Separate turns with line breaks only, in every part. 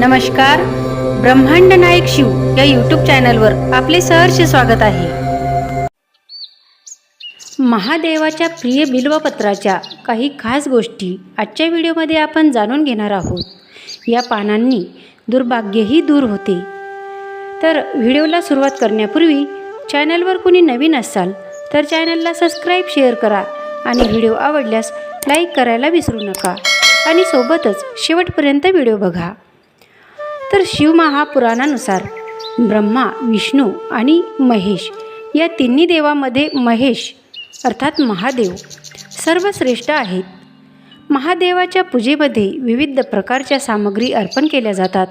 नमस्कार. ब्रह्मांड नायक शिव या यूट्यूब चॅनलवर आपले सहर्ष स्वागत आहे. महादेवाच्या प्रिय बिल्वपत्राच्या काही खास गोष्टी आजच्या व्हिडिओमध्ये आपण जाणून घेणार आहोत. या पानांनी दुर्भाग्यही दूर होते. तर व्हिडिओला सुरुवात करण्यापूर्वी चॅनलवर कोणी नवीन असाल तर चॅनलला सबस्क्राईब शेअर करा आणि व्हिडिओ आवडल्यास लाईक करायला विसरू नका. आणि सोबतच शेवटपर्यंत व्हिडिओ बघा. तर शिवमहापुराणानुसार ब्रह्मा विष्णू आणि महेश या तिन्ही देवामध्ये महेश अर्थात महादेव सर्वश्रेष्ठ आहेत. महादेवाच्या पूजेमध्ये विविध प्रकारच्या सामग्री अर्पण केल्या जातात.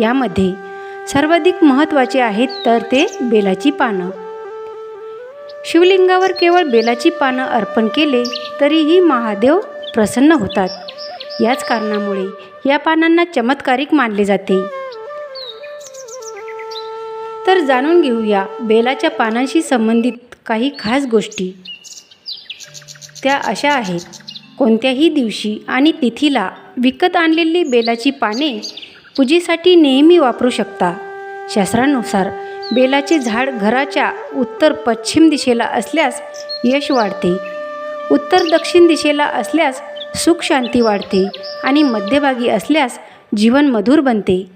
यामध्ये सर्वाधिक महत्त्वाचे आहेत तर ते बेलाची पानं. शिवलिंगावर केवळ बेलाची पानं अर्पण केले तरीही महादेव प्रसन्न होतात. याच कारणामुळे या पानांना चमत्कारिक मानले जाते. तर जाणून घेऊया बेलाच्या पानांशी संबंधित काही खास गोष्टी. त्या अशा आहेत. कोणत्याही दिवशी आणि तिथीला विकत आणलेली बेलाची पाने पूजेसाठी नेहमी वापरू शकता. शास्त्रानुसार बेलाचे झाड घराच्या उत्तर पश्चिम दिशेला असल्यास यश वाढते. उत्तर दक्षिण दिशेला असल्यास सुख शांती वाढते आणि मध्यभागी असल्यास जीवन मधुर बनते.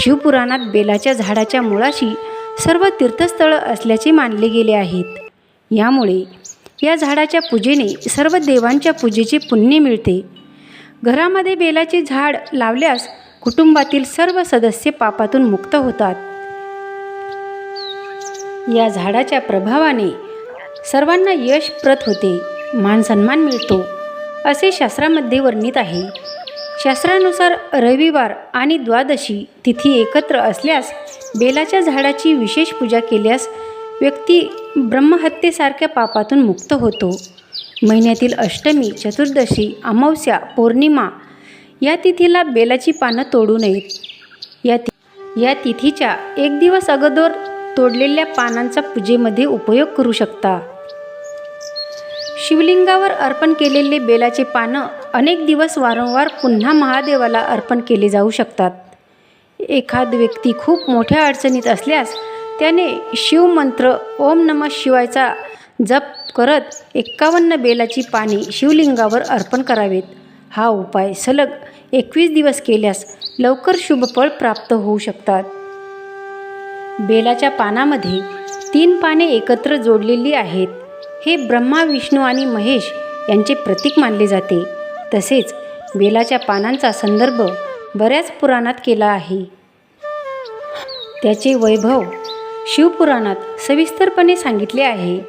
शिवपुराणात बेलाच्या झाडाच्या मुळाशी सर्व तीर्थस्थळं असल्याचे मानले गेले आहेत. यामुळे या झाडाच्या पूजेने सर्व देवांच्या पूजेचे पुण्य मिळते. घरामध्ये बेलाचे झाड लावल्यास कुटुंबातील सर्व सदस्य पापातून मुक्त होतात. या झाडाच्या प्रभावाने सर्वांना यश प्रत होते. मानसन्मान मिळतो. असे शास्त्रामध्ये वर्णित आहे. शास्त्रानुसार रविवार आणि द्वादशी तिथी एकत्र असल्यास बेलाच्या झाडाची विशेष पूजा केल्यास व्यक्ती ब्रह्महत्येसारख्या पापातून मुक्त होतो. महिन्यातील अष्टमी चतुर्दशी अमावस्या पौर्णिमा या तिथीला बेलाची पानं तोडू नयेत. या ति या तिथीच्या एक दिवस अगोदर तोडलेल्या पानांचा पूजेमध्ये उपयोग करू शकता. शिवलिंगावर अर्पण केलेले बेलाचे पानं अनेक दिवस वारंवार पुन्हा महादेवाला अर्पण केले जाऊ शकतात. एखाद व्यक्ती खूप मोठ्या अडचणीत असल्यास त्याने शिवमंत्र ओम नमः शिवायचा जप करत एक्कावन्न बेलाची पाने शिवलिंगावर अर्पण करावेत. हा उपाय सलग एकवीस दिवस केल्यास लवकर शुभफळ प्राप्त होऊ शकतात. बेलाच्या पानामध्ये तीन पाने एकत्र जोडलेली आहेत. हे ब्रह्मा विष्णू आणि महेश यांचे प्रतीक मानले जाते. तसेच बेलाच्या पानांचा संदर्भ बऱ्याच पुराणात केला आहे. त्याचे वैभव शिवपुराणात सविस्तरपणे सांगितले आहे.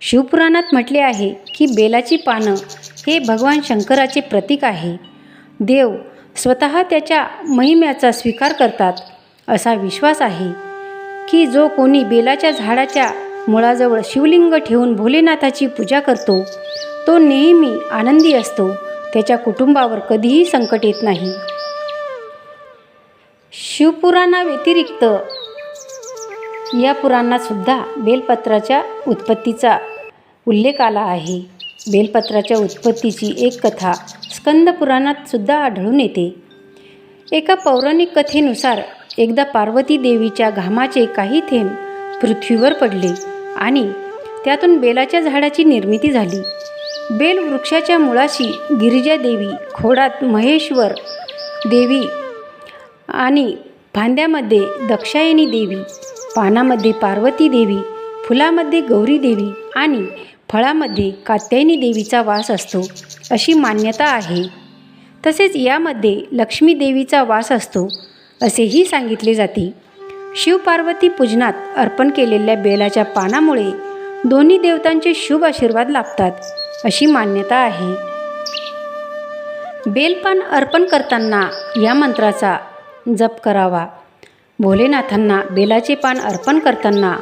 शिवपुराणात म्हटले आहे की बेलाची पानं हे भगवान शंकराचे प्रतीक आहे. देव स्वतः त्याच्या महिम्याचा स्वीकार करतात असा विश्वास आहे की जो कोणी बेलाच्या झाडाच्या मुळाजवळ शिवलिंग ठेवून भोलेनाथाची पूजा करतो. तो नेहमी आनंदी असतो. त्याच्या कुटुंबावर कधीही संकट येत नाही. शिवपुराणाव्यतिरिक्त या पुराणातसुद्धा बेलपत्राच्या उत्पत्तीचा उल्लेख आला आहे. बेलपत्राच्या उत्पत्तीची एक कथा स्कंद पुराणातसुद्धा आढळून येते. एका पौराणिक कथेनुसार एकदा पार्वती देवीच्या घामाचे काही थेंब पृथ्वीवर पडले आणि त्यातून बेलाच्या झाडाची निर्मिती झाली. बेल वृक्षाच्या मुळाशी गिरिजा देवी खोडात महेश्वर देवी आणि फांद्यामध्ये दक्षायनी देवी पानामध्ये पार्वती देवी फुलामध्ये गौरी देवी आणि फळामध्ये कात्यायनी देवीचा वास असतो अशी मान्यता आहे. तसेच यामध्ये लक्ष्मी देवीचा वास असतो असेही सांगितले जाते. शिवपार्वती पूजनात अर्पण केलेल्या बेलाच्या पानामुळे दोन्ही देवतांचे शुभ आशीर्वाद लाभतात अशी मान्यता आहे. बेलपान अर्पण करताना या मंत्राचा जप करावा. भोलेनाथांना बेलाचे पान अर्पण करताना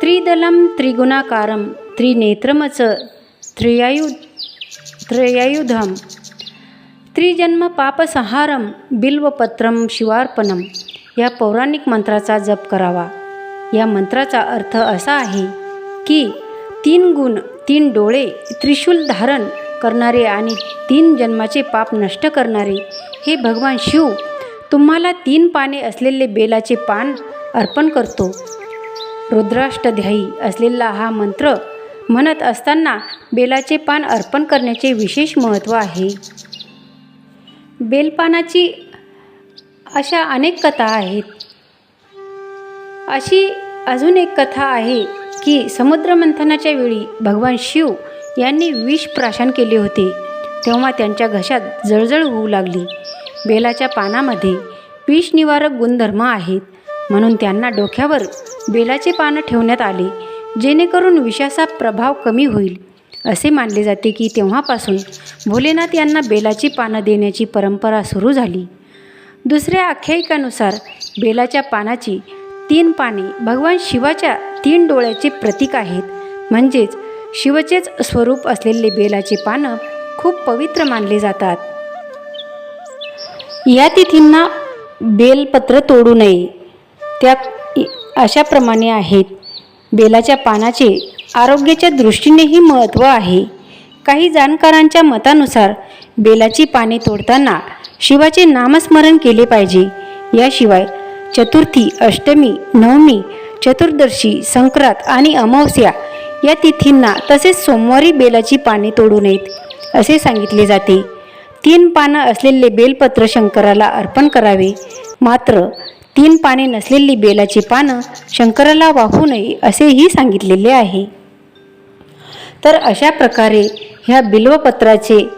त्रिदलम त्रिगुणाकारम त्रिनेत्रमच त्रियायु त्रयायुधम त्रिजन्म पापसंहारम बिल्वपत्रम शिवार्पणम या पौराणिक मंत्राचा जप करावा. या मंत्राचा अर्थ असा आहे की तीन गुण तीन डोळे त्रिशूल धारण करणारे आणि तीन जन्माचे पाप नष्ट करणारे हे भगवान शिव तुम्हाला तीन पाने असलेले बेलाचे पान अर्पण करतो. रुद्राष्टध्यायी असलेला हा मंत्र म्हणत असताना बेलाचे पान अर्पण करण्याचे विशेष महत्त्व आहे. बेलपानाची अशा अनेक कथा आहेत. अशी अजून एक कथा आहे की समुद्रमंथनाच्या वेळी भगवान शिव यांनी विष प्राशन केले होते. तेव्हा त्यांच्या घशात जळजळ होऊ लागली. बेलाच्या पानामध्ये विष निवारक गुणधर्म आहेत. म्हणून त्यांना डोक्यावर बेलाचे पानं ठेवण्यात आले जेणेकरून विषाचा प्रभाव कमी होईल. असे मानले जाते की तेव्हापासून भोलेनाथ यांना बेलाची पानं देण्याची परंपरा सुरू झाली. दुसऱ्या आख्यायिकानुसार बेलाच्या पानाची तीन पाने भगवान शिवाच्या तीन डोळ्याचे प्रतीक आहेत. म्हणजेच शिवचेच स्वरूप असलेले बेलाचे पानं खूप पवित्र मानले जातात. या तिथींना बेलपत्र तोडू नये. त्या अशाप्रमाणे आहेत. बेलाच्या पानाचे आरोग्याच्या दृष्टीनेही महत्त्व आहे. काही जाणकारांच्या मतानुसार बेलाची पाने तोडताना शिवाचे नामस्मरण केले पाहिजे. याशिवाय चतुर्थी अष्टमी नवमी चतुर्दशी संक्रांत आणि अमावस्या या तिथींना तसेच सोमवारी बेलाची पाने तोडू नयेत असे सांगितले जाते. तीन पानं असलेले बेलपत्र शंकराला अर्पण करावे. मात्र तीन पाने नसलेली बेलाची पानं शंकराला वाहू नये असेही सांगितलेले आहे. तर अशा प्रकारे ह्या बिल्वपत्राचे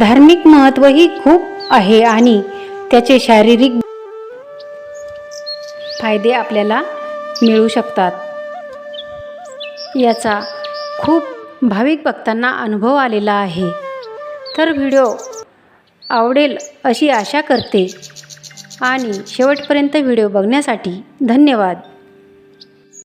धार्मिक महत्त्वही खूप आहे आणि त्याचे शारीरिक फायदे आपल्याला मिळू शकतात. याचा खूप भाविक भक्तांना अनुभव आलेला आहे. तर व्हिडिओ आवडेल अशी आशा करते आणि शेवटपर्यंत व्हिडिओ बघण्यासाठी धन्यवाद.